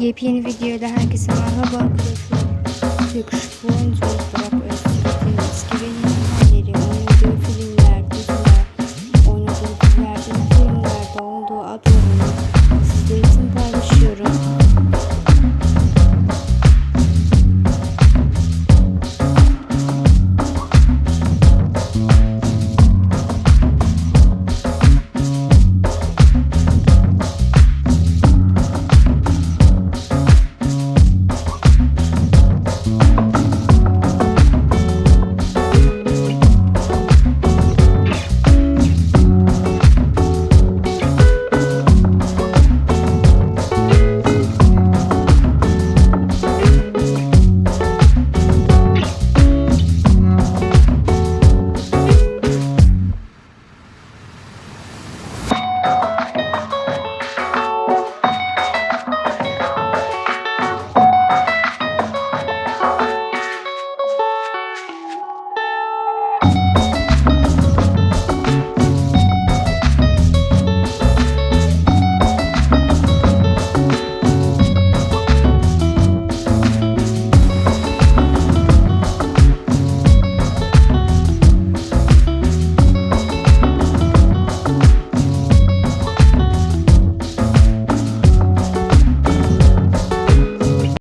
Yepyeni videoyla herkese merhaba arkadaşlar. Yakışıklı oyuncu